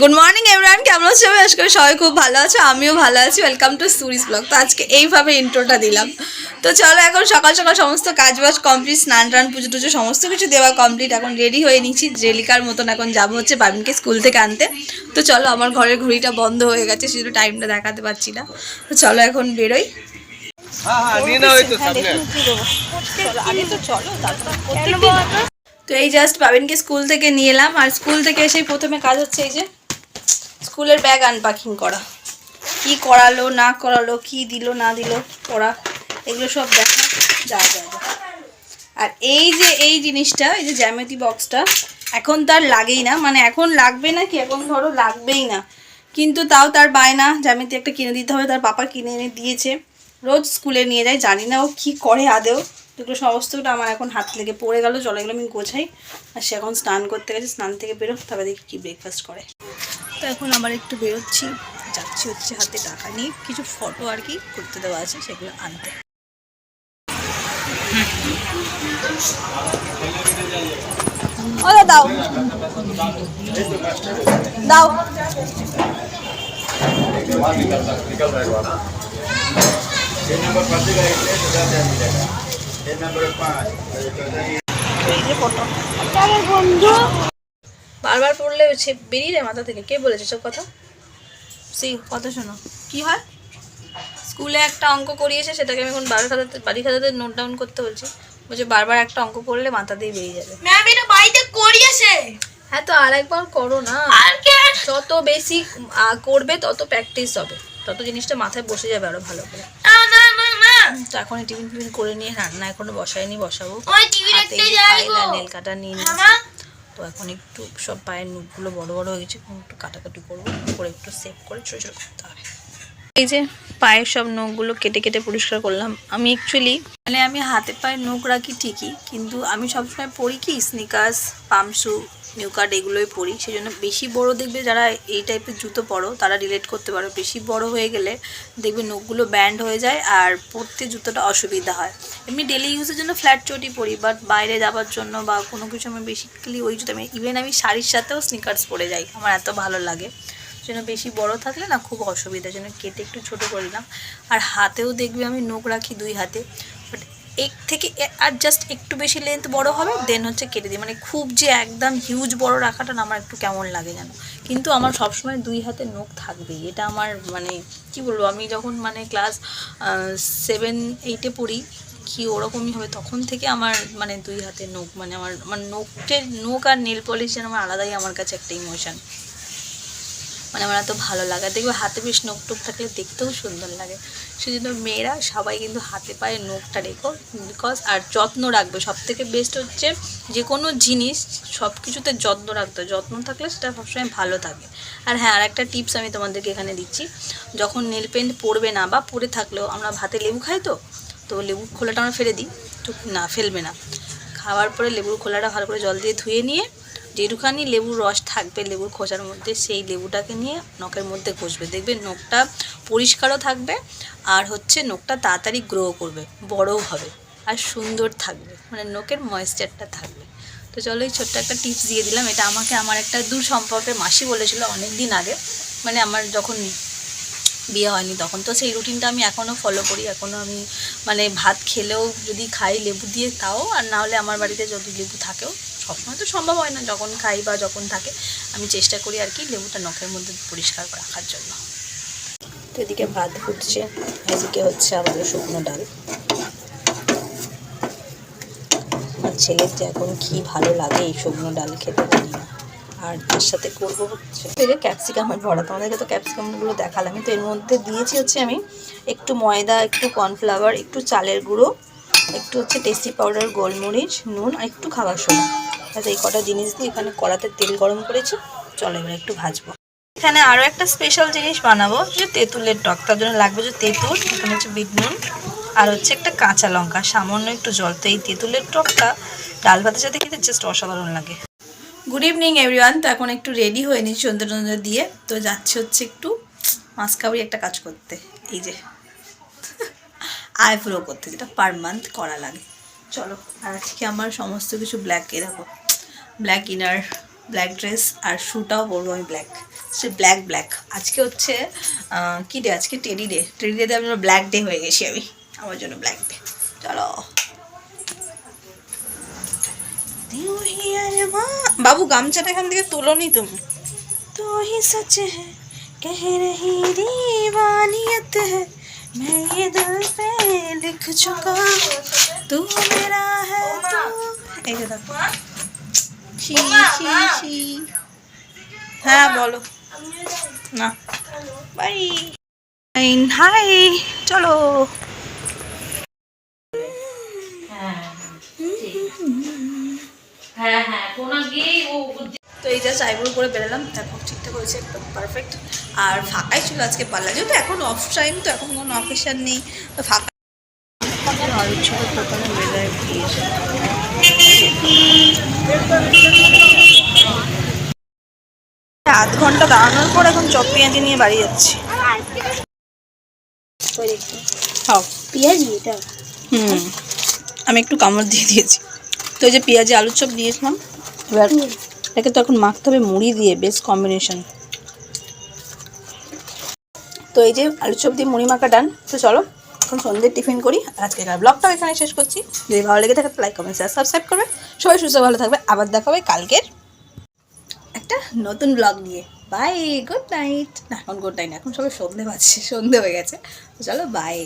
Good morning everyone কেমন আছো? আশা আজকে সবাই খুব ভালো আছো। আমিও ভালো আছি। ওয়েলকাম টু সুরিস ব্লগ তো আজকে এইভাবে ইন্ট্রোটা দিলাম। তো চলো এখন সকাল সকাল সমস্ত কাজ বাজ কমপ্লিট স্নান টান পুজো টুজো সমস্ত কিছু দেওয়া কমপ্লিট এখন রেডি হয়ে নিচ্ছি। জেলিকার মতন এখন যাব হচ্ছে বাবিনকে স্কুল থেকে আনতে। তো চলো আমার ঘরের ঘড়িটা বন্ধ হয়ে গেছে শুধু টাইমটা দেখাতে পারছি না। তো চলো এখন বেরোই। হ্যাঁ হ্যাঁ নিয়ে তো সামনে। আগে তো চলো তারপর তো এই জাস্ট বাবিনকে স্কুল থেকে নিয়ে এলাম। আর স্কুল থেকে এসেই প্রথমে কাজ হচ্ছে এই যে স্কুলের ব্যাগ আনপ্যাকিং করা। কি করালো, না করালো, কি দিল, না দিল পড়া এগুলো সব দেখা, যা যা। আর এই যে, এই জিনিসটা, এই যে জ্যামিতি বক্সটা এখন তার লাগেই না। মানে এখন লাগবে না কি? এখন ধরো লাগবেই না। কিন্তু তাও তার বায়না, জ্যামিতি একটা কিনে দিতে হবে, তার পাপা কিনে এনে দিয়েছে। রোজ স্কুলে নিয়ে যায়, জানি না ও কী করে আদেও এগুলো সমস্তটা আমার এখন হাত লেগে পড়ে গেল চলো এগুলো আমি গোছাই। আর সে এখন স্নান করতে গেছে, স্নান থেকে বেরো তবে দেখি কী ব্রেকফাস্ট করে। তো এখন আবার একটু বেরোচ্ছি, যাচ্ছি হচ্ছে হাতে টাকা নিয়ে, কিছু ফটো আর কি করতে দেওয়া আছে, সেগুলো আনতে। ওরা দাও। দাও। বারবার পড়লে বেরিয়ে যায় মাথা থেকে। কে বলেছে সব কথা? সেই কথা শোনো। কি হয়? স্কুলে একটা অঙ্ক করিয়েছে সেটাকে আমি এখন বারো খাতাতে বাড়ি খাতাতে নোট ডাউন করতে বলছি। বলছে বারবার একটা অঙ্ক করলে মাথা দিয়ে বেরিয়ে যাবে। ম্যাম এটা বাড়িতে করিয়েছে। হ্যাঁ তো আর একবার করো না। আর যত বেশি করবে তত প্র্যাকটিস হবে। তত জিনিসটা মাথায় বসে যাবে আরও ভালো করে। না তো এখন টিফিন টিফিন করে নিয়ে রান্না এখনও বসাইনি বসাবো। নেল কাটা নিয়ে তো এখন একটু সব পায়ের নখগুলো বড় বড় হয়ে গেছে একটু কাটাকাটি করব করে একটু সেভ করে ছোটো ছোটো করতে হবে। এই যে পায়ের সব নখগুলো কেটে কেটে পরিষ্কার করলাম। আমি অ্যাকচুয়ালি মানে আমি হাতে পায়ে নখ রাখি ঠিকই কিন্তু আমি সবসময় পরি কি স্নিকার্স পামশু নিউকার্ড এগুলোই পরি সেই জন্য বেশি বড় দেখবে যারা এই টাইপের জুতো পরো, তারা রিলেট করতে পারো। বেশি বড় হয়ে গেলে দেখবে নখগুলো ব্যান্ড হয়ে যায় আর পরতে জুতোটা অসুবিধা হয়। এমনি ডেলি ইউজের জন্য ফ্ল্যাট চটি পরি বাট বাইরে যাওয়ার জন্য বা কোনো কিছু আমি বেসিক্যালি ওই জুতো আমি ইভেন আমি শাড়ির সাথেও স্নিকার্স পরে যাই, আমার এত ভালো লাগে। জন্য বেশি বড় থাকলে না খুব অসুবিধা জন্য কেটে একটু ছোট করলাম আর হাতেও দেখবে আমি নখ রাখি দুই হাতে। এক থেকে আর জাস্ট একটু বেশি লেন্থ বড় হবে দেন হচ্ছে কেটে দিই। মানে খুব যে একদম হিউজ বড় রাখাটা না, আমার একটু কেমন লাগে যেন কিন্তু আমার সবসময় দুই হাতে নখ থাকবেই। এটা আমার মানে কি বলব, আমি যখন মানে ক্লাস সেভেন এইটে পড়ি, কি ওরকমই হবে, তখন থেকে আমার মানে দুই হাতে নখ মানে আমার আমার নখের, নখ আর নেল পলিশ যেন আমার আলাদাই, আমার কাছে একটা ইমোশন মানে আমার এত ভালো লাগে। দেখবে হাতে বেশ নখ টোক থাকলে দেখতেও সুন্দর লাগে। সেই জন্য মেয়েরা সবাই কিন্তু হাতে পায়ে নখটা রেখো বিকজ আর যত্ন রাখবে। সব থেকে বেস্ট হচ্ছে যে কোনো জিনিস সব কিছুতে যত্ন রাখতে যত্ন থাকলে সেটা সবসময় ভালো থাকে। আর হ্যাঁ আর একটা টিপস আমি তোমাদেরকে এখানে দিচ্ছি। যখন নেল পেন্ট পরবে না বা পরে থাকলেও আমরা ভাতে লেবু খাই তো তো লেবুর খোলাটা আমরা ফেলে দিই। না, ফেলবে না। খাওয়ার পরে লেবুর খোলাটা ভালো করে জল দিয়ে ধুয়ে নিয়ে যেটুখানি লেবুর রস থাকবে লেবুর খোসার মধ্যে, সেই লেবুটাকে নিয়ে নখের মধ্যে ঘষবে। দেখবে নখটা পরিষ্কারও থাকবে আর হচ্ছে নখটা তাড়াতাড়ি গ্রো করবে, বড়ও হবে আর সুন্দর থাকবে মানে নখের ময়েশ্চারটা থাকবে। তো চলো এই ছোট্ট একটা টিপস দিয়ে দিলাম। এটা আমাকে আমার একটা দূর সম্পর্কে মাসি বলেছিল অনেক দিন আগে মানে আমার যখন বিয়ে হয়নি। তখন তো সেই রুটিনটা আমি এখনও ফলো করি। এখনও আমি মানে ভাত খেলেও যদি খাই লেবু দিয়ে, তাও আর না হলে আমার বাড়িতে যদি লেবু থাকেও, সবসময় তো সম্ভব হয় না। যখন খাই বা যখন থাকে, আমি চেষ্টা করি আর কি লেবুটা নখের মধ্যে পরিষ্কার রাখার জন্য। তো এদিকে ভাত ফুটছে। এদিকে হচ্ছে আবারও শুকনো ডাল। আর ছেলের যে এখন কি ভালো লাগে এই শুকনো ডাল খেতে জানি না। আর তার সাথে করব হচ্ছে ক্যাপসিকামের ভরা। তোমাদেরকে তো ক্যাপসিকামগুলো দেখালাম তো এর মধ্যে দিয়েছি হচ্ছে আমি একটু ময়দা, একটু কর্নফ্লাওয়ার একটু চালের গুঁড়ো, একটু হচ্ছে টেস্টি পাউডার গোলমরিচ, নুন আর একটু খাবার সোডা। আচ্ছা এই কটা জিনিস দিয়ে এখানে কড়াতে তেল গরম করেছি। চলো এবার একটু ভাজবো। এখানে আরও একটা স্পেশাল জিনিস বানাবো, যে তেঁতুলের টক। তার জন্য লাগবে যে তেঁতুল, এখানে হচ্ছে বিট নুন আর হচ্ছে একটা কাঁচা লঙ্কা। সামান্য একটু জল। তো এই তেঁতুলের টকটা ডাল ভাতের সাথে খেতে জাস্ট অসাধারণ লাগে। গুড ইভিনিং এভরিওয়ান তো এখন একটু রেডি হয়ে নিচ্ছি টন্ধ্যে দিয়ে। তো যাচ্ছে হচ্ছে একটু মাছ কাবড়ি একটা কাজ করতে। এই যে আইব্রো করতে, যেটা পার মান্থ করা লাগে। চলো আর আজকে আমার সমস্ত কিছু ব্ল্যাক এ দেখো। ব্ল্যাক ইনার ব্ল্যাক ড্রেস আর শ্যুটাও পরবো আমি ব্ল্যাক সে ব্ল্যাক ব্ল্যাক আজকে হচ্ছে কি ডে আজকে টেডি ডে টেডি ডেতে আমি ব্ল্যাক ডে হয়ে গেছি আমি। আমার জন্য ব্ল্যাক ডে চলো। আরমাं। বাবু গামছাটা এখান থেকে তোলো নি তুমি তো হি সচ है कह रही दीवानियत है मैं ये दिल पे लिख चुका तू मेरा है तू এই যে দেখো ছি ছি ছি হ্যাঁ বলো না বাই হাই চলো হ্যাঁ হ্যাঁ কোনা গিয়ে ও তো এই জাস্ট আইব্রো করে বেরোলাম দেখো ঠিকঠাক হয়েছে একদম পারফেক্ট আর ফাঁকাই ছিল আজকে পাল্লা যেহেতু এখন অফ টাইম তো এখন কোনো অফিসার নেই। তো ফাঁকা প্রথমে আধ ঘণ্টা দাঁড়ানোর পর এখন চপ পেঁয়াজি নিয়ে বাড়ি যাচ্ছি। খাও। পেঁয়াজি এটা? হুম। আমি একটু কামড় দিয়ে দিয়েছি। তো এই যে পেঁয়াজি আলুর চপ দিয়েছিলাম এবার এটাকে তো এখন মাখতে হবে মুড়ি দিয়ে বেশ কম্বিনেশন তো এই যে আলুর চপ দিয়ে মুড়ি মাখা ডান তো চলো এখন সন্ধ্যের টিফিন করি আর আজকে ব্লগটাও এখানে শেষ করছি। যদি ভালো লেগে থাকে লাইক কমেন্ট শেয়ার সাবস্ক্রাইব করবে। সবাই সুস্থ ভালো থাকবে। আবার দেখা হবে কালকের একটা নতুন ব্লগ নিয়ে। বাই গুড নাইট না এখন গুড নাইট এখন সবাই সন্ধে পাচ্ছে সন্ধে হয়ে গেছে। তো চলো বাই